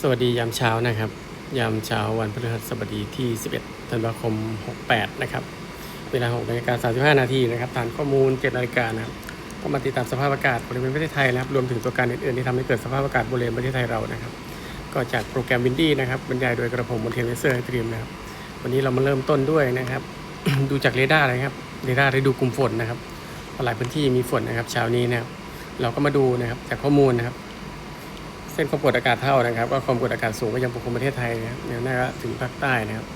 สวัสดียามเช้านะครับ ยามเช้าวันพฤหัสบดีที่ 11 ธันวาคม 68 นะครับ เวลา6นาฬิกา35 นาทีนะครับ ฐานข้อมูล 7 นาฬิกานะครับก็มาติดตามสภาพอากาศบริเวณประเทศไทยนะครับ รวมถึงตัวการอื่นๆที่ทำให้เกิดสภาพอากาศบริเวณประเทศไทยเรานะครับ ก็จากโปรแกรมวินดี้นะครับ บรรยายโดยกระผมมนเทียนเวสเซอร์ตรีมนะครับ วันนี้เรามาเริ่มต้นด้วยนะครับ ดูจากเรดาร์นะครับ เรดาร์ได้ดูกลุ่มฝนนะครับ หลายพื้นที่มีฝนนะครับ เช้านี้นะครับ เราก็มาดูนะครับจากข้อมูลนะครับ เส้นความกดอากาศเท่านะครับก็ความกดอากาศสูงก็ยังปกคลุมประเทศไทยนะครับแนวหน้าก็ถึงภาคใต้นะครับ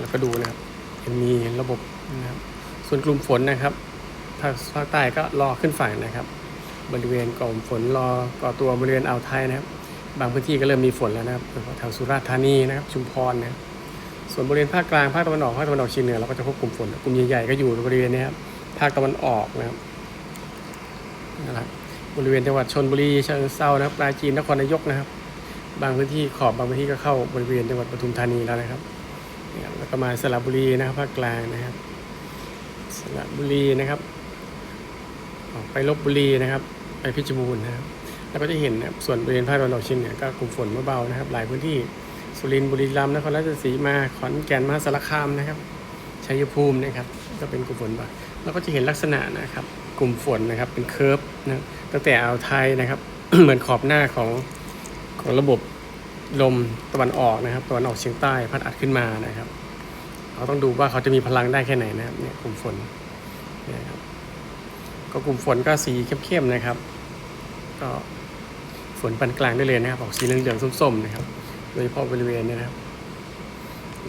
แล้วก็ดูนะครับยังมีระบบนะครับส่วนกลุ่มฝนนะครับภาคภาคใต้ก็รอขึ้นฝั่งนะครับ บริเวณกลุ่มฝนรอก่อตัวบริเวณอ่าวไทยนะครับ บางพื้นที่ก็เริ่มมีฝนแล้วนะครับแถวสุราษฎร์ธานีนะครับ ชุมพรนะครับส่วนบริเวณภาคกลางภาคตะวันออกภาคตะวันออกเฉียงเหนือเราก็จะพบกลุ่มฝนกลุ่มใหญ่ๆก็อยู่บริเวณนี้ครับภาคตะวันออกนะครับนะครับ บริเวณจังหวัดชนบุรีเชิงเซานะครับปราจีนนครนายกนะครับ บางพื้นที่ขอบบางพื้นที่ก็เข้าบริเวณจังหวัดปทุมธานีแล้วนะครับแล้วก็มาสระบุรีนะครับภาคกลางนะครับสระบุรีนะครับไปลบบุรีนะครับ ไปเพชรบูรณ์นะครับ แล้วก็จะเห็นนะส่วนบริเวณภาคตะวันออกเฉียงเหนือก็กลุ่มฝนเบาๆนะครับ หลายพื้นที่สุรินทร์บุรีรัมย์นครราชสีมาขอนแก่นมหาสารคามนะครับชัยภูมินะครับ ก็เป็นกลุ่มฝนบ่าแล้วก็จะเห็นลักษณะนะครับ กลุ่มฝนนะครับ เป็นเคิร์ฟนะตั้งแต่อ่าวไทยนะครับ เหมือนขอบหน้าของของระบบลมตะวันออกนะครับตะวันออกเฉียงใต้พัดอัดขึ้นมานะครับเราต้องดูว่าเขาจะมีพลังได้แค่ไหนนะครับเนี่ยกลุ่มฝนเนี่ยครับก็กลุ่มฝนก็สีเข้มๆนะครับ ก็ฝนปานกลางได้เลยนะครับออกสีเหลืองๆส้มๆนะครับโดยเฉพาะบริเวณนี้นะครับ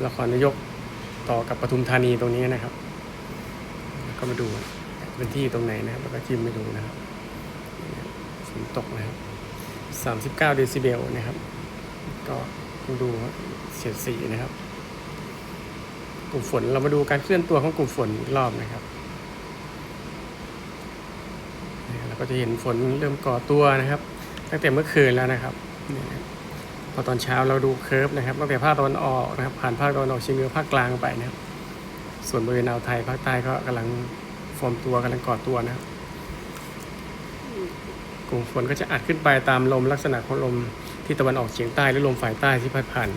ละครนายกต่อกับปทุมธานีตรงนี้นะครับ ก็มาดู พื้นที่ตรงไหนนะครับ แล้วก็จิ้มไปดูนะครับฝนตกนะครับสามสิบเก้าเดซิเบลนะครับ ก็ดูเฉียดสีนะครับ กลุ่มฝนเรามาดูการเคลื่อนตัวของกลุ่มฝนอีกรอบนะครับเนี่ยเราก็จะเห็นฝนเริ่มก่อตัวนะครับ ตั้งแต่เมื่อคืนแล้วนะครับพอตอนเช้าเราดูเคิร์ฟนะครับตั้งแต่ภาคตะวันออกนะครับ ผ่านภาคตะวันออกเฉียงเหนือภาคกลางไปนะครับ ส่วนบริเวณอ่าวไทยภาคใต้ก็กำลัง ฟอร์มตัวกำลังก่อตัวนะครับกลุ่มฝนก็จะอัดขึ้นไปตามลมลักษณะของลมที่ตะวันออกเฉียงใต้หรือลมฝ่ายใต้ที่พัดผ่าน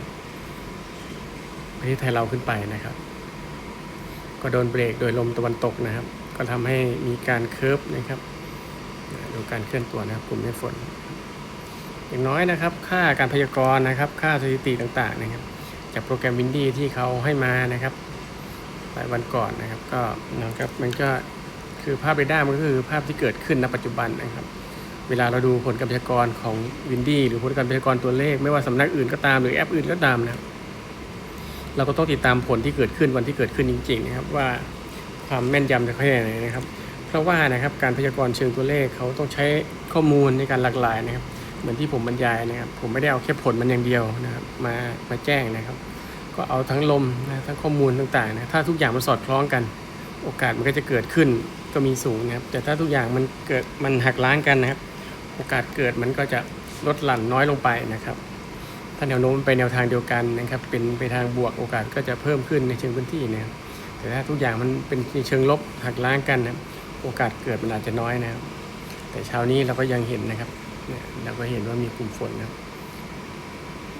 ประเทศไทยเราขึ้นไปนะครับ ก็โดนเบรกโดยลมตะวันตกนะครับ ก็ทำให้มีการเคิร์ฟนะครับดูการเคลื่อนตัวนะครับ กลุ่มเมฆฝน อย่างน้อยนะครับ ค่าการพยากรณ์นะครับ ค่าสถิติต่างๆนะครับ จากโปรแกรมวินดี้ที่เขาให้มานะครับหลายวันก่อนนะครับ ก็นะครับมันก็ คือภาพเรดาร์มันก็คือภาพที่เกิดขึ้นณปัจจุบันนะครับ เวลาเราดูผลการพยากรณ์ของวินดี้หรือผลการพยากรณ์ตัวเลข ไม่ว่าสำนักอื่นก็ตามหรือแอปอื่นก็ตามนะครับเราก็ต้องติดตามผลที่เกิดขึ้นวันที่เกิดขึ้นจริง ๆ นะครับ ว่าความแม่นยำจะแค่ไหนนะครับ เพราะว่านะครับการพยากรณ์เชิงตัวเลขเขาต้องใช้ข้อมูลในการหลากหลายนะครับ เหมือนที่ผมบรรยายนะครับ ผมไม่ได้เอาแค่ผลมันอย่างเดียวนะครับ มามาแจ้งนะครับ ก็เอาทั้งลมนะทั้งข้อมูลต่างๆนะถ้าทุกอย่างมันสอดคล้องกัน โอกาสมันก็จะเกิดขึ้น ก็มีสูงนะครับ แต่ถ้าทุกอย่างมันเกิดมันหักล้างกันนะครับ โอกาสเกิดมันก็จะลดหลั่นน้อยลงไปนะครับ ถ้าแนวโน้มไปแนวทางเดียวกันนะครับ เป็นไปทางบวกโอกาสก็จะเพิ่มขึ้นในเชิงพื้นที่นะครับ แต่ถ้าทุกอย่างมันเป็นในเชิงลบหักล้างกันนะโอกาสเกิดมันอาจจะน้อยนะครับ แต่เช้านี้เราก็ยังเห็นนะครับเนี่ยเราก็เห็นว่ามีกลุ่มฝนนะครับ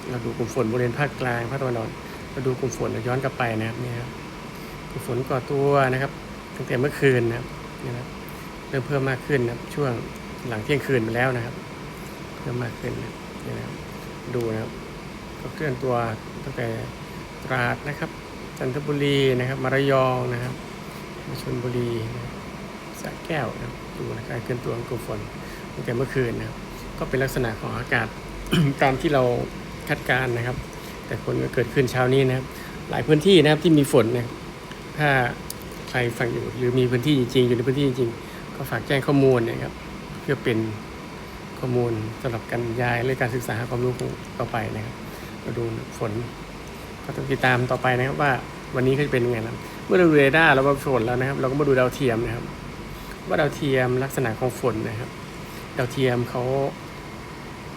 เราดูกลุ่มฝนบริเวณภาคกลางภาคตะวันออกเราดูกลุ่มฝนเราย้อนกลับไปนะครับเนี่ยครับกลุ่มฝนก่อตัวนะครับตั้งแต่เมื่อคืนนะครับ นะครับเริ่มเพิ่มมากขึ้นนะครับ ช่วงหลังเที่ยงคืนไปแล้วนะครับ เพิ่มมากขึ้นนะครับเนี่ยนะครับดูนะครับ ก็เคลื่อนตัวตั้งแต่ตราดนะครับ จันทบุรีนะครับมารยองนะครับชลบุรีนะสระแก้วนะครับดูนะการเคลื่อนตัวของกลุ่มฝนตั้งแต่เมื่อคืนนะครับ ก็เป็นลักษณะของอากาศตามที่เราคาดการณ์นะครับ แต่ฝนก็เกิดขึ้นเช้านี้นะครับ หลายพื้นที่นะครับที่มีฝนนะครับถ้า ใครฟังอยู่ หรือมีพื้นที่จริงๆอยู่ในพื้นที่จริง ก็ฝากแจ้งข้อมูลนะครับ เพื่อเป็นข้อมูลสำหรับการยายและการศึกษาความรู้ต่อไปนะครับมาดูฝนก็ต้องติดตามต่อไปนะครับว่าวันนี้เขาจะเป็นยังไงนะเมื่อเราดูเรดาร์เราก็ฝนแล้วนะครับ เราก็มาดูดาวเทียมนะครับ ว่าดาวเทียมลักษณะของฝนนะครับ ดาวเทียมเขา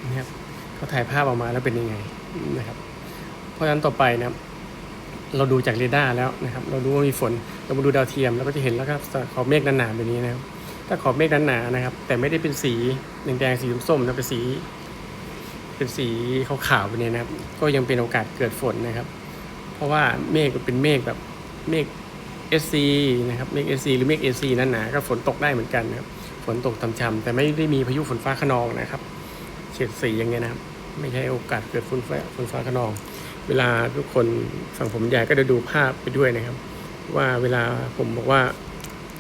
นะครับเขาถ่ายภาพออกมาแล้วเป็นยังไงนะครับ เพราะฉะนั้นต่อไปนะครับ เราดูจากเรดาร์แล้วนะครับ เรารู้ว่ามีฝน เรามาดูดาวเทียมเราก็จะเห็นแล้วครับขอบเมฆหนาๆแบบนี้นะครับ ถ้าขอบเมฆหนาๆนะครับ แต่ไม่ได้เป็นสีแดงๆสีส้มๆนะเป็นสี เป็นสีขาวๆไปเนี่ยนะครับ ก็ยังเป็นโอกาสเกิดฝนนะครับ เพราะว่าเมฆเป็นเมฆแบบเมฆ SC นะครับเมฆ SC หรือเมฆ AC นั่นหนาก็ฝนตกได้เหมือนกันนะครับ ฝนตกช่ำๆแต่ไม่ได้มีพายุฝนฟ้าขนองนะครับ เฉดสีอย่างเงี้ยนะครับ ไม่ใช่โอกาสเกิดฝนฟ้าฝนฟ้าขนอง เวลาทุกคนฝั่งผมใหญ่ก็จะดูภาพไปด้วยนะครับ ว่าเวลาผมบอกว่า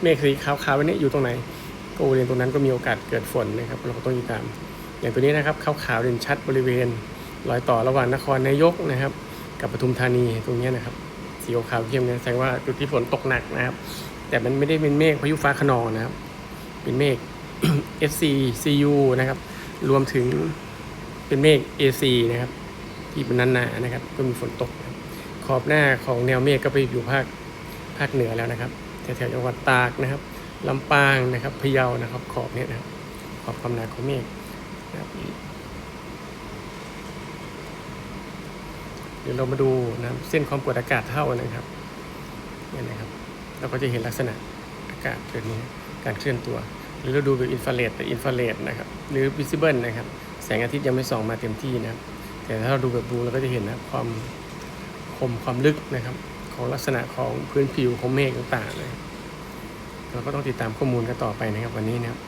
เมฆสีขาวๆวันนี้อยู่ตรงไหนก็บริเวณตรงนั้นก็มีโอกาสเกิดฝนนะครับ เราก็ต้องติดตาม อย่างตัวนี้นะครับขาวๆเด่นชัดบริเวณรอยต่อระหว่างนครนายกนะครับ กับปทุมธานีตรงนี้นะครับ สีขาวเข้มเนี่ยแสดงว่าจุดที่ฝนตกหนักนะครับ แต่มันไม่ได้เป็นเมฆพายุฟ้าขนองนะครับ เป็นเมฆ FC CU นะครับ รวมถึงเป็นเมฆ AC นะครับ ที่เป็นนั้นหนาๆนะครับก็มีฝนตกครับขอบหน้าของแนวเมฆก็ไปอยู่ภาคภาคเหนือแล้วนะครับแถวๆจังหวัดตากนะครับลำปางนะครับพะเยานะครับ ขอบเนี่ยนะครับขอบความหนาของเมฆนะครับเดี๋ยวเรามาดูนะเส้นความกดอากาศเท่านะครับนี่นะครับ เราก็จะเห็นลักษณะอากาศแบบนี้การเคลื่อนตัว หรือเราดูแบบอินฟราเรดแต่อินฟราเรดนะครับ หรือวิซิเบิลนะครับ แสงอาทิตย์ยังไม่ส่องมาเต็มที่นะครับ แต่ถ้าเราดูแบบบลูเราก็จะเห็นนะความคมความลึกนะครับ ของลักษณะของพื้นผิวของเมฆต่างๆเลยเราก็ต้องติดตามข้อมูลกันต่อไปนะครับวันนี้นะครับ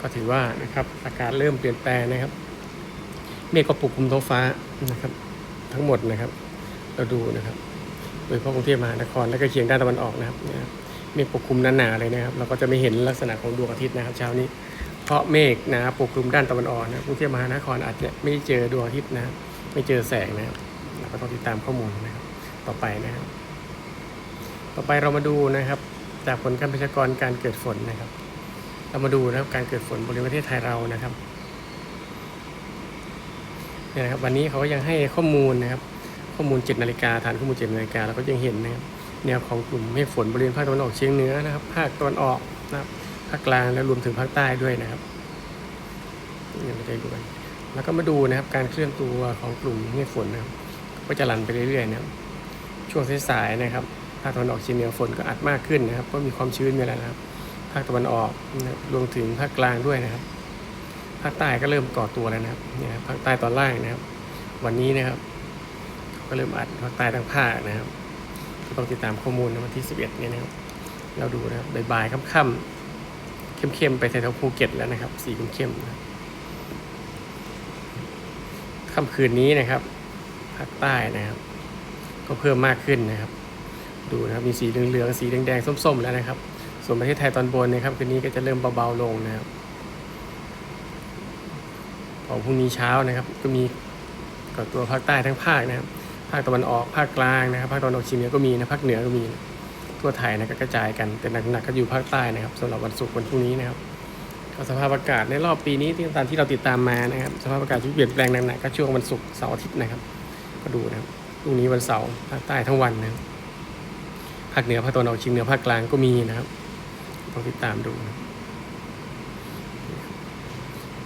ก็ถือว่านะครับอากาศเริ่มเปลี่ยนแปลงนะครับ เมฆก็ปกคลุมท้องฟ้านะครับ ทั้งหมดนะครับ เราดูนะครับโดยเฉพาะกรุงเทพมหานครและก็เคียงด้านตะวันออกนะครับเมฆปกคลุมหนาๆเลยนะครับ เราก็จะไม่เห็นลักษณะของดวงอาทิตย์นะครับ เช้านี้เพราะเมฆนาปกคลุมด้านตะวันออกนะกรุงเทพมหานครอาจจะไม่เจอดวงอาทิตย์นะครับ ไม่เจอแสงนะครับเราก็ต้องติดตามข้อมูลนะครับ ต่อไปนะครับ ต่อไปเรามาดูนะครับ จากผลการพยากรณ์การเกิดฝนนะครับ เรามาดูนะครับการเกิดฝนบริเวณประเทศไทยเรานะครับเนี่ยนะครับ วันนี้เขาก็ยังให้ข้อมูลนะครับ ข้อมูล7นาฬิกาฐานข้อมูล7นาฬิกาเราก็ยังเห็นนะครับแนวของกลุ่มเมฆฝนบริเวณภาคตะวันออกเฉียงเหนือนะครับ ภาคตะวันออกนะครับภาคกลางและรวมถึงภาคใต้ด้วยนะครับนี่เราจะดูกัน แล้วก็มาดูนะครับการเคลื่อนตัวของกลุ่มเมฆฝนนะครับ ก็จะลันไปเรื่อยๆนะครับ ช่วงสายๆนะครับภาคตะวันออกเฉียงเหนือฝนก็อัดมากขึ้นนะครับเพราะมีความชื้นมีอะไรนะครับ ภาคตะวันออกนะครับรวมถึงภาคกลางด้วยนะครับ ภาคใต้ก็เริ่มก่อตัวแล้วนะครับเนี่ยภาคใต้ตอนล่างนะครับ วันนี้นะครับ ก็เริ่มอัดภาคใต้ทั้งภาคนะครับก็ต้องติดตามข้อมูลในวันที่ 11เนี่ยนะครับ เราดูนะครับบ่ายๆค่ำๆเข้มๆไปแถวภูเก็ตแล้วนะครับ สีเข้มๆนะครับ ค่ำคืนนี้นะครับภาคใต้นะครับ ก็เพิ่มมากขึ้นนะครับ ดูนะครับมีสีเหลืองๆสีแดงๆส้ม ๆ แล้วนะครับ ส่วนประเทศไทยตอนบนนะครับคืนนี้ก็จะเริ่มเบาๆลงนะครับพอพรุ่งนี้เช้านะครับ ก็มีก่อตัวภาคใต้ทั้งภาคนะครับ ภาคตะวันออกภาคกลางนะครับ ภาคตะวันออกเฉียงเหนือก็มีนะภาคเหนือก็มี ทั่วไทยนะก็กระจายกันแต่หนักๆก็อยู่ภาคใต้นะครับสำหรับวันศุกร์วันพรุ่งนี้นะครับ สภาพอากาศในรอบปีนี้ที่ตามที่เราติดตามมานะครับ สภาพอากาศที่เปลี่ยนแปลงหนักๆก็ช่วงวันศุกร์เสาร์อาทิตย์นะครับ ก็ดูนะครับพรุ่งนี้วันเสาร์ภาคใต้ทั้งวันนะภาคเหนือภาคตะวันออกเฉียงเหนือภาคกลางก็มีนะครับต้องติดตามดูนะครับ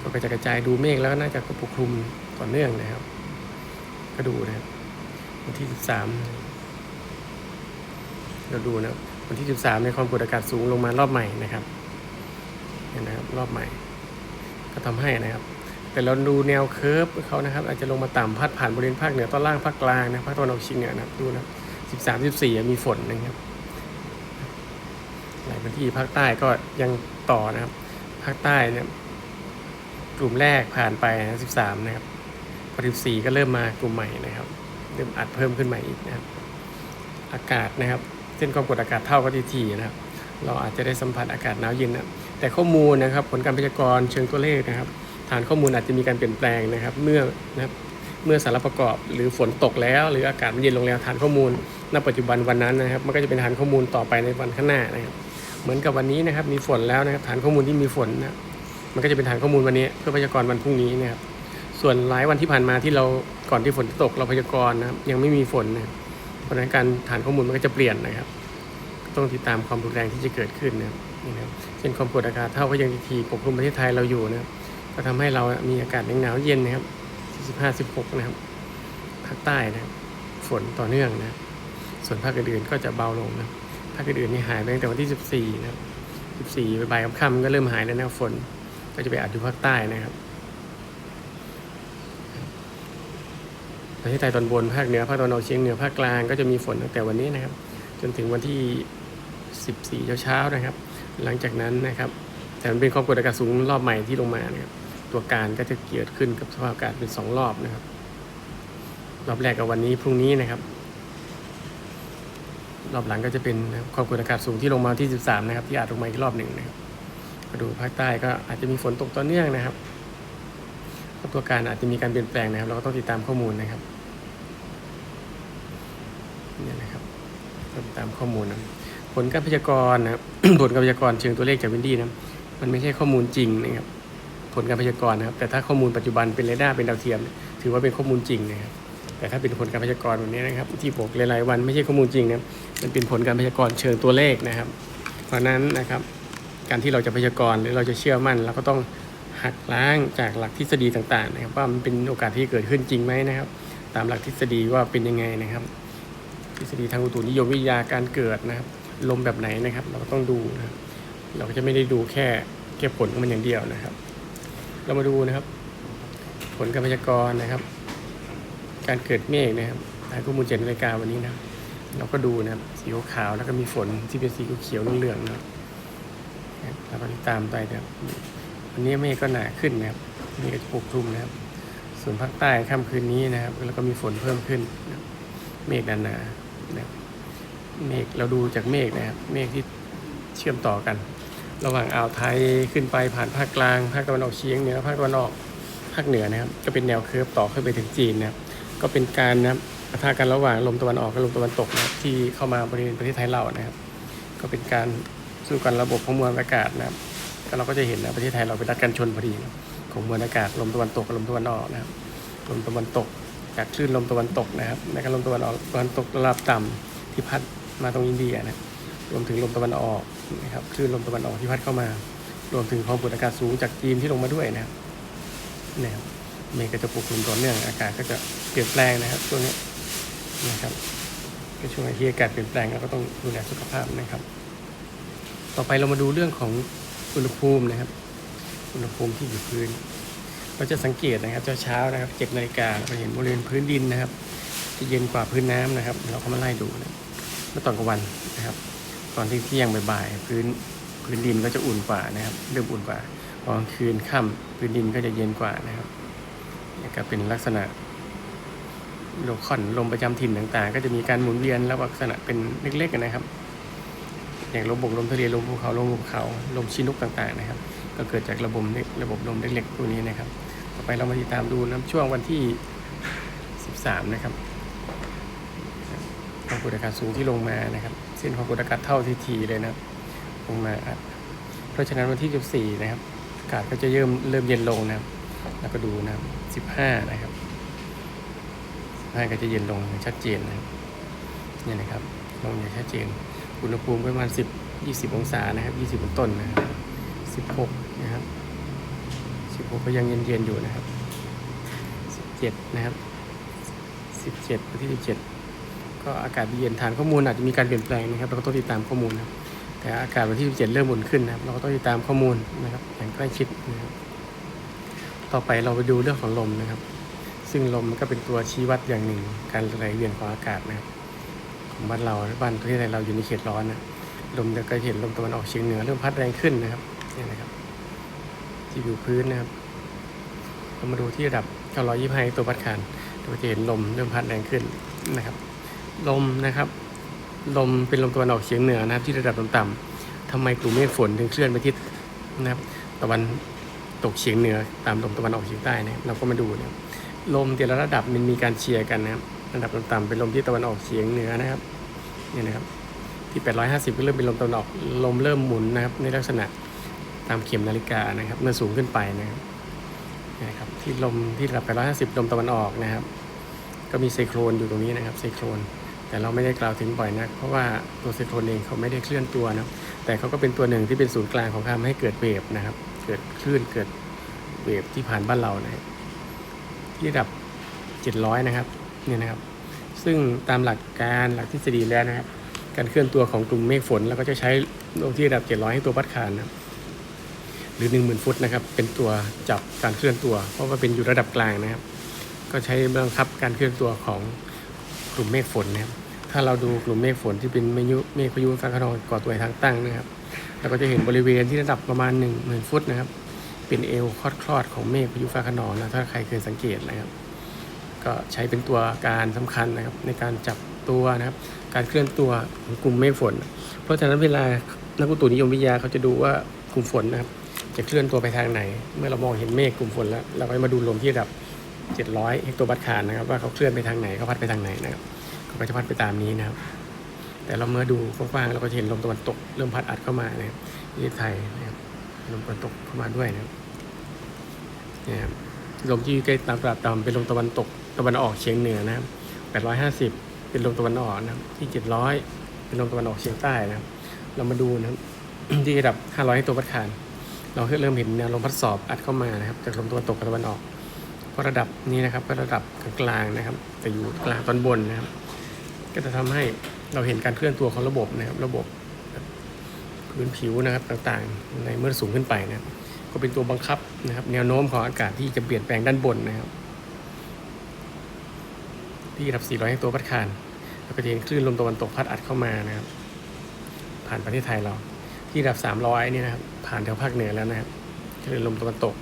ก็กระจายดูเมฆแล้วก็น่าจะปกคลุมต่อเนื่องนะครับ ก็ดูนะครับวันที่13เราดูนะวันที่13ในความกดอากาศสูงลงมารอบใหม่นะครับ นะครับรอบใหม่ ก็ทำให้นะครับ แต่เราดูแนวเคิร์ฟเขานะครับ อาจจะลงมาต่ำพัดผ่านบริเวณภาคเหนือตอนล่างภาคกลางนะภาคตะวันออกเฉียงเหนือนะครับดูนะครับ13 14มีฝนนะครับหลายพื้นที่ภาคใต้ก็ยังต่อนะครับ ภาคใต้เนี่ยกลุ่มแรกผ่านไปนะ13นะครับพอ14ก็เริ่มมากลุ่มใหม่นะครับ เริ่มอัดเพิ่มขึ้นใหม่อีกนะครับ อากาศนะครับ เส้นความกดอากาศเท่ากับทีทีนะครับ เราอาจจะได้สัมผัสอากาศหนาวเย็นนะ แต่ข้อมูลนะครับผลการพยากรณ์เชิงตัวเลขนะครับ ฐานข้อมูลอาจจะมีการเปลี่ยนแปลงนะครับ เมื่อนะครับเมื่อสารประกอบหรือฝนตกแล้ว หรืออากาศมันเย็นลงแล้วฐานข้อมูล ณปัจจุบันวันนั้นนะครับ มันก็จะเป็นฐานข้อมูลต่อไปในวันข้างหน้านะครับ เหมือนกับวันนี้นะครับมีฝนแล้วนะครับฐานข้อมูลที่มีฝนนะมันก็จะเป็นฐานข้อมูลวันนี้ เพื่อพยากรณ์วันพรุ่งนี้นะครับ ส่วนหลายวันที่ผ่านมาที่เราก่อนที่ฝนจะตกเราพยากรณ์นะครับยังไม่มีฝนนะเพราะฉะนั้นการฐานข้อมูลมันก็จะเปลี่ยนนะครับ ต้องติดตามความรุนแรงที่จะเกิดขึ้นนะครับ เช่นความกดอากาศเท่าก็ยังทีปกคลุมประเทศไทยเราอยู่นะครับก็ทำให้เรามีอากาศหนาวเย็นนะครับ 15 16 นะครับภาคใต้นะครับฝนต่อเนื่องนะส่วนภาคอื่นๆก็จะเบาลงนะภาคอื่นๆนี่หายไปตั้งแต่วันที่ 14 นะครับ 14บ่ายค่ำๆก็เริ่มหายแล้วนะฝนก็จะไปอัดอยู่ภาคใต้นะครับประเทศไทยตอนบนภาคเหนือภาคตะวันออกเฉียงเหนือภาคกลางก็จะมีฝนตั้งแต่วันนี้นะครับ จนถึงวันที่ 14 เช้าๆนะครับ หลังจากนั้นนะครับแต่มันเป็นความกดอากาศสูงรอบใหม่ที่ลงมานะครับตัวการก็จะเกิดขึ้นกับสภาพอากาศเป็นสองรอบนะครับ รอบแรกกับวันนี้พรุ่งนี้นะครับ รอบหลังก็จะเป็นความกดอากาศสูงที่ลงมาที่ 13 นะครับ ที่อาจลงมาอีกรอบหนึ่งนะครับมาดูภาคใต้ก็อาจจะมีฝนตกต่อเนื่องนะครับตัวการอาจจะมีการเปลี่ยนแปลงนะครับ เราก็ต้องติดตามข้อมูลนะครับเนี่ยนะครับติดตามข้อมูลนะ ผลการพยากรณ์นะครับผลการพยากรณ์เชิงตัวเลขจากวินดี้นะมันไม่ใช่ข้อมูลจริงนะครับผลการพยากรณ์นะครับ แต่ถ้าข้อมูลปัจจุบันเป็นเรดาร์เป็นดาวเทียม ถือว่าเป็นข้อมูลจริงนะครับแต่ถ้าเป็นผลการพยากรณ์แบบนี้นะครับ ที่บอกหลายๆวันไม่ใช่ข้อมูลจริงนะมันเป็นผลการพยากรณ์เชิงตัวเลขนะครับ เพราะฉะนั้นนะครับการที่เราจะพยากรณ์หรือเราจะเชื่อมั่นเราก็ต้องหักล้างจากหลักทฤษฎีต่างๆ นะครับ ว่ามันเป็นโอกาสที่เกิดขึ้นจริงไหมนะครับ ตามหลักทฤษฎีว่าเป็นยังไงนะครับ ทฤษฎีทางอุตุนิยมวิทยาการเกิดนะครับ ลมแบบไหนนะครับ เราก็ต้องดูนะครับ เราก็จะไม่ได้ดูแค่แค่ผลของมันอย่างเดียวนะครับ เรามาดูนะครับ ผลการพยากรณ์นะครับ การเกิดเมฆนะครับทางข้อมูลเจ็ดนาฬิกาวันนี้นะเราก็ดูนะครับสีขาวแล้วก็มีฝนที่เป็นสีเขียวเหลืองๆนะครับแล้วก็ติดตามไปนะครับวันนี้เมฆก็หนาขึ้นนะครับเมฆก็จะปกคลุมนะครับ ส่วนภาคใต้ค่ำคืนนี้นะครับ แล้วก็มีฝนเพิ่มขึ้น เมฆหนาๆนะครับ เมฆเราดูจากเมฆนะครับเมฆที่เชื่อมต่อกัน ระหว่างอ่าวไทยขึ้นไปผ่านภาคกลาง ภาคตะวันออกเฉียงเหนือภาคตะวันออกภาคเหนือนะครับ ก็เป็นแนวเคิร์ฟต่อขึ้นไปถึงจีนนะครับ ก็เป็นการนะครับปะทะกันระหว่างลมตะวันออกกับลมตะวันตกนะครับที่เข้ามาบริเวณประเทศไทยเรานะครับ ก็เป็นการสู้กันระบบของมวลอากาศนะครับก็เราก็จะเห็นนะประเทศไทยเราเป็นรัดกันชนพอดีของมวลอากาศลมตะวันตกกับลมตะวันออกนะครับ ลมตะวันตกจากคลื่นลมตะวันตกนะครับและก็ลมตะวันออกตะวันตกระดับต่ำที่พัด มาตรงอินเดียนะรวมถึงลมตะวันออกนะครับคลื่นลมตะวันออกที่พัดเข้ามา รวมถึงความกดอากาศสูงจากจีนที่ลงมาด้วยนะครับนะครับเมฆก็จะปกคลุมต่อเนื่องอากาศก็จะเปลี่ยนแปลงนะครับช่วงนี้นะครับก็ช่วงที่อากาศเปลี่ยนแปลงเราก็ต้องดูแลสุขภาพนะครับ ต่อไปเรามาดูเรื่องของอุณหภูมินะครับ อุณหภูมิที่อยู่พื้น เราจะสังเกตนะครับเช้านะครับเจ็ดนาฬิกาเราเห็นบริเวณพื้นดินนะครับ จะเย็นกว่าพื้นน้ำนะครับ เราก็มาไล่ดูนะ เมื่อตอนกลางวันนะครับ ตอนที่เที่ยงบ่ายๆพื้นพื้นดินก็จะอุ่นกว่านะครับ เริ่มอุ่นกว่าพอกลางคืนค่ำพื้นดินก็จะเย็นกว่านะครับนี่ก็เป็นลักษณะโลค่อนลมประจำถิ่นต่างๆ ก็จะมีการหมุนเวียนแล้วลักษณะเป็นเล็กๆนะครับ อย่างลมบกลมทะเลลมภูเขาลมภูเขาลมชินุกต่างๆนะครับ ก็เกิดจากระบบระบบลมเล็กๆตัวนี้นะครับ ต่อไปเรามาติดตามดูนะช่วงวันที่ 13 นะครับ ความกดอากาศสูงที่ลงมานะครับ เส้นความกดอากาศเท่าทีทีเลยนะครับลงมาอะเพราะฉะนั้นวันที่ 14 นะครับ อากาศก็จะเริ่มเริ่มเย็นลงนะครับ แล้วก็ดูนะครับ 15 นะครับ15ก็จะเย็นลงอย่างชัดเจนนะครับนี่นะครับลงอย่างชัดเจน อุณหภูมิประมาณ 10 20 องศานะครับ20ต้นนะครับ 16 นะครับ 16 ก็ยังเย็นๆอยู่นะครับ 17 นะครับ 17วันที่ 17 ก็อากาศเย็นฐานข้อมูลอาจจะมีการเปลี่ยนแปลงนะครับเราก็ต้องติดตามข้อมูลนะครับแต่อากาศวันที่17เริ่มอุ่นขึ้นนะครับเราก็ต้องติดตามข้อมูลนะครับอย่างใกล้ชิดนะครับต่อไปเราไปดูเรื่องของลมนะครับ ซึ่งลมก็เป็นตัวชี้วัดอย่างหนึ่ง การไหลเวียนของอากาศนะครับของบ้านเราบ้านประเทศไทยเราอยู่ในเขตร้อนนะลมจะก็เห็นลมตะวันออกเฉียงเหนือเริ่มพัดแรงขึ้นนะครับนี่นะครับที่อยู่พื้นนะครับเรามาดูที่ระดับ925ตัวพัดคานเราจะเห็นลมเริ่มพัดแรงขึ้นนะครับ ลมนะครับ ลมเป็นลมตะวันออกเฉียงเหนือนะครับ ที่ระดับต่ำๆทำไมกลุ่มเมฆฝนถึงเคลื่อนไปทิศนะครับตะวันตกเฉียงเหนือตามลมตะวันออกเฉียงใต้นะเราก็มาดูนะลมแต่ละระดับมันมีการเชียร์กันนะครับระดับต่ำๆเป็นลมที่ตะวันออกเฉียงเหนือนะครับนี่นะครับที่ 850 ก็เริ่มเป็นลมตะวันออกลมเริ่มหมุนนะครับ ในลักษณะตามเข็มนาฬิกานะครับเมื่อสูงขึ้นไปนะครับนะครับที่ลมที่ระดับ 850 ลมตะวันออกนะครับ ก็มีไซโครนอยู่ตรงนี้นะครับไซโครน แต่เราไม่ได้กล่าวถึงบ่อยนักเพราะว่าตัวไซโครนเองเขาไม่ได้เคลื่อนตัวนะแต่เขาก็เป็นตัวหนึ่งที่เป็นศูนย์กลางของการให้เกิดเวฟนะครับ เกิดคลื่นเกิดเวฟที่ผ่านบ้านเรานะครับที่ระดับ 700 นะครับเนี่ยนะครับ ซึ่งตามหลักการหลักทฤษฎีแล้วนะครับ การเคลื่อนตัวของกลุ่มเมฆฝนเราก็จะใช้ลงที่ระดับ 700 ให้ตัวพัดคานนะครับหรือ 10,000 ฟุตนะครับ เป็นตัวจับการเคลื่อนตัว เพราะว่าเป็นอยู่ระดับกลางนะครับ ก็ใช้บังคับการเคลื่อนตัวของกลุ่มเมฆฝนนะครับ ถ้าเราดูกลุ่มเมฆฝนที่เป็นเมฆยุเมฆพายุฟ้าคะนองก่อตัวทางตั้งนะครับเราก็จะเห็นบริเวณที่ระดับประมาณ1 0,000ฟุตนะครับ เป็นเอวคลอดคลอดของเมฆพายุฟ้าคะนองนะถ้าใครเคยสังเกตนะครับ ก็ใช้เป็นตัวการสำคัญนะครับ ในการจับตัวนะครับ การเคลื่อนตัวของกลุ่มเมฆฝน เพราะฉะนั้นเวลานักอุตุนิยมวิทยาเขาจะดูว่ากลุ่มฝนนะครับ จะเคลื่อนตัวไปทางไหน เมื่อเรามองเห็นเมฆกลุ่มฝนแล้ว เราก็มาดูลมที่ระดับ 700เฮกโตปาสคาลนะครับว่าเขาเคลื่อนไปทางไหนเขาพัดไปทางไหนนะครับ เขาก็จะพัดไปตามนี้นะครับ แต่เราเมื่อดูกว้างๆเราก็จะเห็นลมตะวันตกเริ่มพัดอัดเข้ามานะครับที่ไทยนะครับลมตะวันตกเข้ามาด้วยนะครับเนี่ยครับลมที่ใกล้ตามระดับต่ำเป็นลมตะวันตกตะวันออกเฉียงเหนือนะครับ 850 เป็นลมตะวันออกนะครับที่ 700 เป็นลมตะวันออกเฉียงใต้นะครับ เรามาดูนะครับที่ระดับ 500เฮกโตปาสคาลเราเริ่มเห็นแนวลมพัดสอบอัดเข้ามานะครับ จากลมตะวันตกกับตะวันออกเพราะระดับนี้นะครับก็ระดับกลางๆนะครับ แต่อยู่กลางตอนบนนะครับ ก็จะทำให้เราเห็นการเคลื่อนตัวของระบบนะครับ ระบบพื้นผิวนะครับต่างๆ ในเมื่อสูงขึ้นไปนะครับ ก็เป็นตัวบังคับนะครับ แนวโน้มของอากาศที่จะเปลี่ยนแปลงด้านบนนะครับ ที่ระดับ400เฮกโตปาสคาลแล้วก็จะเห็นคลื่นลมตะวันตกพัดอัดเข้ามานะครับ ผ่านประเทศไทยเรา ที่ระดับ300นี่นะครับ ผ่านแถวภาคเหนือแล้วนะครับคลื่นลมตะวันตก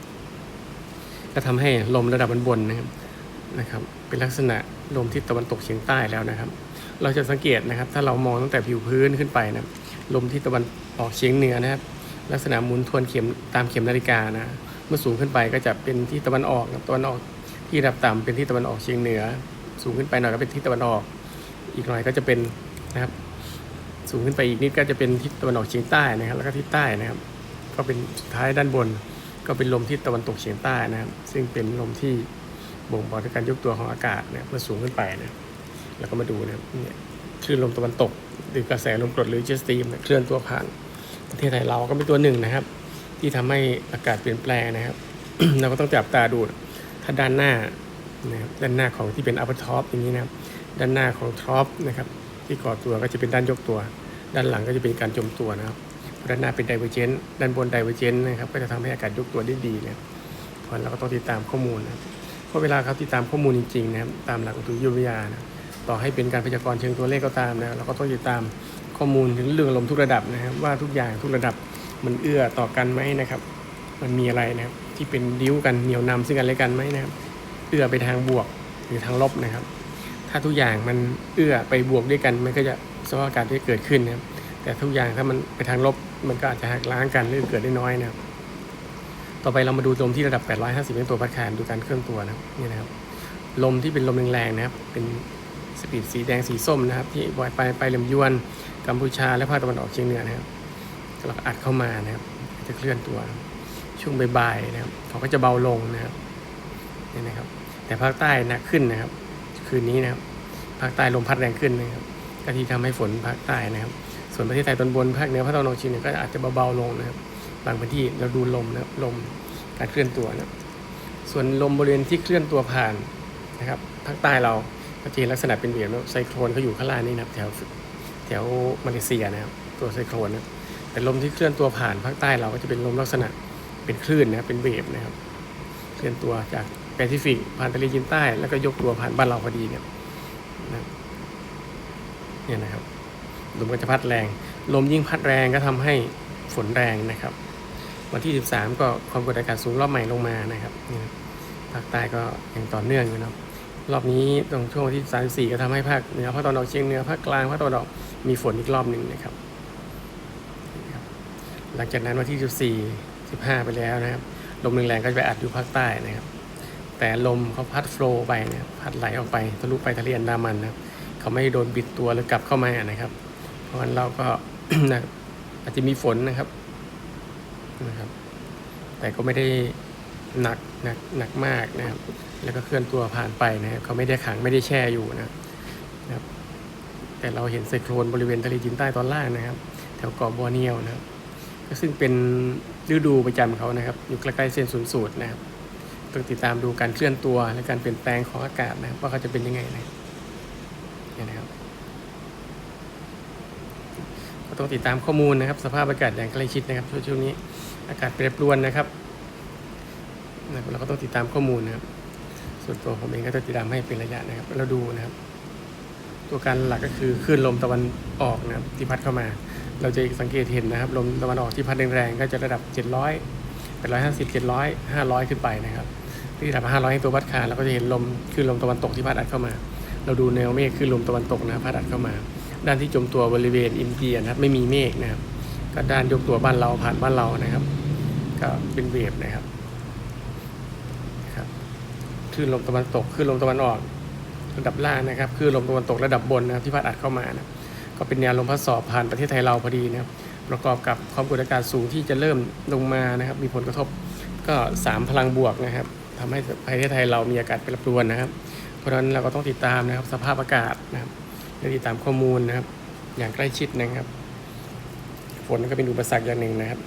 ก็ทำให้ลมระดับบนบนนะครับนะครับ เป็นลักษณะลมทิศตะวันตกเฉียงใต้แล้วนะครับ เราจะสังเกตนะครับ ถ้าเรามองตั้งแต่ผิวพื้นขึ้นไปนะลมที่ตะวันออกเฉียงเหนือนะครับ ลักษณะหมุนทวนเข็มตามเข็มนาฬิกานะเมื่อสูงขึ้นไปก็จะเป็นที่ตะวันออกนะตะวันออกที่ระดับต่ำเป็นที่ตะวันออกเฉียงเหนือ สูงขึ้นไปหน่อยก็เป็นที่ตะวันออก อีกหน่อยก็จะเป็นนะครับ สูงขึ้นไปอีกนิดก็จะเป็นทิศตะวันออกเฉียงใต้นะครับ แล้วก็ทิศใต้นะครับ ก็เป็นสุดท้ายด้านบน ก็เป็นลมทิศตะวันตกเฉียงใต้นะครับ ซึ่งเป็นลมที่บ่งบอกถึงการยกตัวของอากาศเนี่ยเมื่อสูงขึ้นไปนะ แล้วก็มาดูนะครับเนี่ยคลื่นลมตะวันตก หรือกระแสลมกรดหรือเจสตรีมเคลื่อนตัวผ่านประเทศไทยเราก็เป็นตัวหนึ่งนะครับ ที่ทำให้อากาศเปลี่ยนแปลงนะครับ เราก็ต้องจับตาดูถ้าด้านหน้านะครับด้านหน้าของที่เป็นอัปท็อปอย่างนี้นะครับ ด้านหน้าของท็อปนะครับ ที่ก่อตัวก็จะเป็นด้านยกตัว ด้านหลังก็จะเป็นการจมตัวนะครับด้านหน้าเป็นไดเวอร์เจนด้านบนไดเวอร์เจนนะครับ ก็จะทำให้อากาศยกตัวได้ดีนะครับเพราะเราก็ต้องติดตามข้อมูลนะเพราะเวลาเขาติดตามข้อมูลจริงๆนะครับ ตามหลักอุตุนิยมวิทยานะ ต่อให้เป็นการพยากรณ์เชิงตัวเลขก็ตามนะเราก็ต้องติดตามข้อมูลถึงเรื่องลมทุกระดับนะครับ ว่าทุกอย่างทุกระดับมันเอื้อต่อกันไหมนะครับ มันมีอะไรนะครับที่เป็นดิ้วกันเหนียวนำซึ่งกันและกันไหมนะครับ เอื้อไปทางบวกหรือทางลบนะครับ ถ้าทุกอย่างมันเอื้อไปบวกด้วยกันมันก็จะสภาพอากาศที่เกิดขึ้นนะครับ แต่ทุกอย่างถ้ามันไปทางลบมันก็อาจจะหักล้างกันหรือเกิดได้น้อยนะครับ ต่อไปเรามาดูลมที่ระดับ 850เป็นตัวพัดคานดูการเคลื่อนตัวนะครับนี่นะครับ ลมที่เป็นลมแรงๆนะครับ เป็น สปีดสีแดงสีส้มนะครับ ที่บอยไปไปลำยวนกัมพูชาและภาคตะวันออกเฉียงเหนือนะครับเราอัดเข้ามานะครับ จะเคลื่อนตัวช่วงบ่ายๆนะครับเขาก็จะเบาลงนะครับนี่นะครับ แต่ภาคใต้หนักขึ้นนะครับ คืนนี้นะครับ ภาคใต้ลมพัดแรงขึ้นนะครับก็ที่ทำให้ฝนภาคใต้นะครับ ส่วนประเทศไทยตอนบนภาคเหนือภาคตะวันออกเฉียงเหนือก็อาจจะเบาๆลงนะครับ บางพื้นที่เราดูลมนะครับลมการเคลื่อนตัวนะครับส่วนลมบริเวณที่เคลื่อนตัวผ่านนะครับภาคใต้เรา ก็จะเห็นลักษณะเป็นเวียนไซโครนเขาอยู่ข้างล่างนี่นะครับ แถวแถวมาเลเซียนะครับ ตัวไซโครนนะแต่ลมที่เคลื่อนตัวผ่านภาคใต้เราก็จะเป็นลมลักษณะเป็นคลื่นนะครับเป็นเวฟนะครับ เคลื่อนตัวจากแปซิฟิกผ่านทะเลจีนใต้ แล้วก็ยกตัวผ่านบ้านเราพอดีเนี่ยนะเนี่ยนะครับลมก็จะพัดแรง ลมยิ่งพัดแรงก็ทำให้ฝนแรงนะครับ วันที่ 13 ก็ความกดอากาศสูงรอบใหม่ลงมานะครับภาคใต้ก็ยังต่อเนื่องอยู่นะค รอบนี้ตรงช่วงที่ 34 ก็ทำให้ภาคเหนือภาคตะวันออกเฉียงเหนือภาคกลางภาคตะวันออกมีฝนอีกรอบหนึ่งนะครับ หลังจากนั้นวันที่ 14 15 ไปแล้วนะครับ ลมแรงๆก็จะไปอัดอยู่ภาคใต้นะครับ แต่ลมเขาพัดโฟล์ไปนะครับพัดไหลออกไปทะลุไปทะเลอันดามันนะครับเขาไม่โดนบิดตัวหรือกลับเข้ามานะครับ เพราะฉะนั้นเราก็นะอาจจะมีฝนนะครับนะครับ แต่ก็ไม่ได้หนักหนักหนักมากนะครับ แล้วก็เคลื่อนตัวผ่านไปนะครับเขาไม่ได้ขังไม่ได้แช่อยู่นะครับ แต่เราเห็นไซโครนบริเวณทะเลจีนใต้ตอนล่างนะครับ แถวเกาะบัวเนียวนะครับ ก็ซึ่งเป็นฤดูประจำเขานะครับ อยู่ใกล้ๆเส้นศูนย์สูตรนะครับต้องติดตามดูการเคลื่อนตัวและการเปลี่ยนแปลงของอากาศนะครับว่าเขาจะเป็นยังไงนะครับนี่นะครับ ก็ต้องติดตามข้อมูลนะครับ สภาพอากาศอย่างใกล้ชิดนะครับช่วงนี้อากาศแปรปรวนนะครับนะเราก็ต้องติดตามข้อมูลนะครับ ส่วนตัวผมเองก็จะติดตามให้เป็นระยะนะครับเราดูนะครับ ตัวการหลักก็คือคลื่นลมตะวันออกนะครับที่พัดเข้ามา เราจะสังเกตเห็นนะครับ ลมตะวันออกที่พัดแรงๆก็จะระดับ 700 850 700 500 ขึ้นไปนะครับที่ระดับ 500ให้ตัววัดคาเราก็จะเห็นลมคลื่นลมตะวันตกที่พัดอัดเข้ามา เราดูแนวเมฆคลื่นลมตะวันตกนะครับพัดอัดเข้ามา ด้านที่จมตัวบริเวณอินเดียนะครับไม่มีเมฆนะครับก็ด้านยกตัวบ้านเราผ่านบ้านเรานะครับ ก็เป็นเวฟนะครับ คลื่นลมตะวันตกคลื่นลมตะวันออก ระดับล่างนะครับคลื่นลมตะวันตกระดับบนนะครับที่พัดอัดเข้ามานะก็เป็นแนวลมพัดสอบผ่านประเทศไทยเราพอดีนะครับประกอบกับความกดอากาศสูงที่จะเริ่มลงมานะครับ มีผลกระทบก็ 3 พลังบวกนะครับทำให้ประเทศไทยเรามีอากาศแปรปรวนนะครับ เพราะฉะนั้นเราก็ต้องติดตามนะครับสภาพอากาศนะครับและติดตามข้อมูลนะครับ อย่างใกล้ชิดนะครับฝนก็เป็นอุปสรรคอย่างหนึ่งนะครับ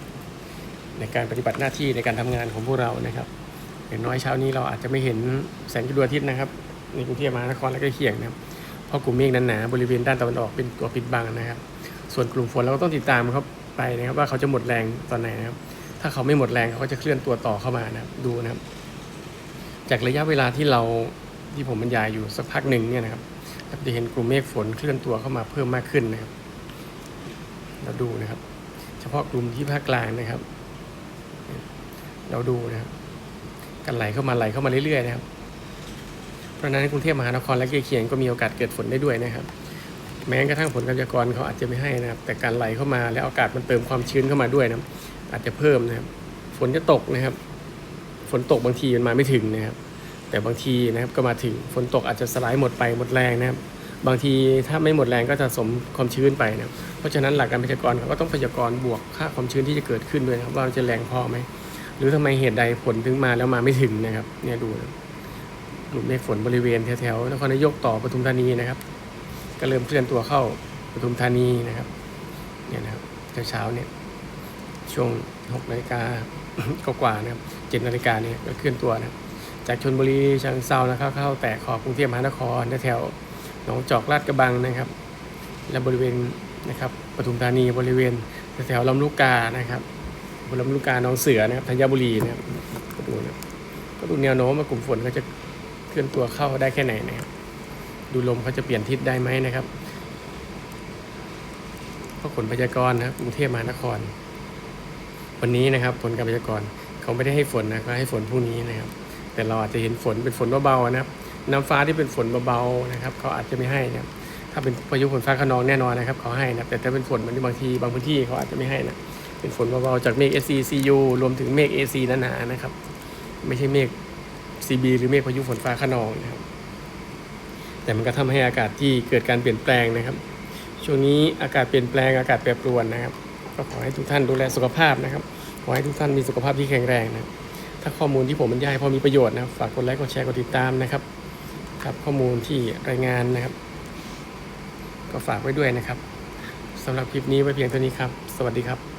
ในการปฏิบัติหน้าที่ในการทำงานของพวกเรานะครับ อย่างน้อยเช้านี้เราอาจจะไม่เห็นแสงดวงอาทิตย์นะครับ ในกรุงเทพมหานครและใกล้เคียงนะครับ เพราะกลุ่มเมฆนั้นหนาบริเวณด้านตะวันออกเป็นตัวปิดบังนะครับ ส่วนกลุ่มฝนเราก็ต้องติดตามเขาไปนะครับ ว่าเขาจะหมดแรงตอนไหนนะครับ ถ้าเขาไม่หมดแรงเขาก็จะเคลื่อนตัวต่อเข้ามานะครับดูนะครับ จากระยะเวลาที่เราที่ผมบรรยายอยู่สักพักหนึ่งเนี่ยนะครับเราจะเห็นกลุ่มเมฆฝนเคลื่อนตัวเข้ามาเพิ่มมากขึ้นนะครับ เราดูนะครับ เฉพาะกลุ่มที่ภาคกลางนะครับ เราดูนะครับ กันไหลเข้ามาไหลเข้ามาเรื่อยๆนะครับ เพราะนั้นกรุงเทพมหานครและใกล้เคียงก็มีโอกาสเกิดฝนได้ด้วยนะครับ แม้กระทั่งผลการพยากรเขาอาจจะไม่ให้นะครับ แต่การไหลเข้ามาแล้วอากาศมันเติมความชื้นเข้ามาด้วยนะอาจจะเพิ่มนะครับ ฝนจะตกนะครับ ฝนตกบางทีมันมาไม่ถึงนะครับ แต่บางทีนะครับก็มาถึงฝนตกอาจจะสลายหมดไปหมดแรงนะครับบางทีถ้าไม่หมดแรงก็จะสมความชื้นไปนะเพราะฉะนั้นหลักการพยากรณ์เขาก็ต้องพยากรณ์บวกค่าความชื้นที่จะเกิดขึ้นด้วยนะครับว่าจะแรงพอไหม รือทำไมเหตุใดฝนถึงมาแล้วมาไม่ถึงนะครับ เนี่ยดูนะกลุ่มเมฆฝนบริเวณแถวๆนครนายกต่อปทุมธานีนะครับ ก็เริ่มเคลื่อนตัวเข้าปทุมธานีนะครับ เนี่ยนะครับเช้าๆเนี่ย ช่วง6นาฬิกาก็กว่านะครับ7นาฬิกาเนี่ยก็เคลื่อนตัวนะจากชนบุรีชิงเซานะครับเข้าแตะขอบกรุงเทพมหานครแถวหนองจอกลาดกระบังนะครับ และบริเวณนะครับปทุมธานีบริเวณแถวลำลูกกานะครับ ลำลูกกาหนองเสือนะครับธัญบุรีนะครับก็ดูนะก็ดูแนวโน้มว่ากลุ่มฝนก็จะเคลื่อนตัวเข้าได้แค่ไหนนะครับดูลมเขาจะเปลี่ยนทิศได้ไหมนะครับเพระผลพยากรณ์นะครับกรุงเทพมหานคร วันนี้นะครับผลการพยากรณ์เขาไม่ได้ให้ฝนนะเขาให้ฝนพรุ่งนี้นะครับ แต่เราอาจจะเห็นฝนเป็นฝนเบาๆนะครับ น้ำฟ้าที่เป็นฝนเบาๆนะครับเขาอาจจะไม่ให้นะครับถ้าเป็นพายุฝนฟ้าขนองแน่นอนนะครับเขาให้นะแต่ถ้าเป็นฝนมันบางทีบางพื้นที่เขาอาจจะไม่ให้นะ เป็นฝนเบาๆจากเมฆ SCCU รวมถึงเมฆ AC หนาๆนะครับ ไม่ใช่เมฆ CB หรือเมฆพายุฝนฟ้าขนองนะครับ แต่มันก็ทำให้อากาศที่เกิดการเปลี่ยนแปลงนะครับ ช่วงนี้อากาศเปลี่ยนแปลงอากาศแปรปรวนนะครับ ก็ขอให้ทุกท่านดูแลสุขภาพนะครับ ขอให้ทุกท่านมีสุขภาพที่แข็งแรงนะ ถ้าข้อมูลที่ผมบรรยายพอมีประโยชน์นะฝากกดไลค์กดแชร์กดติดตามนะครับ ครับข้อมูลที่รายงานนะครับ ก็ฝากไว้ด้วยนะครับสำหรับคลิปนี้ไว้เพียงเท่านี้ครับ สวัสดีครับ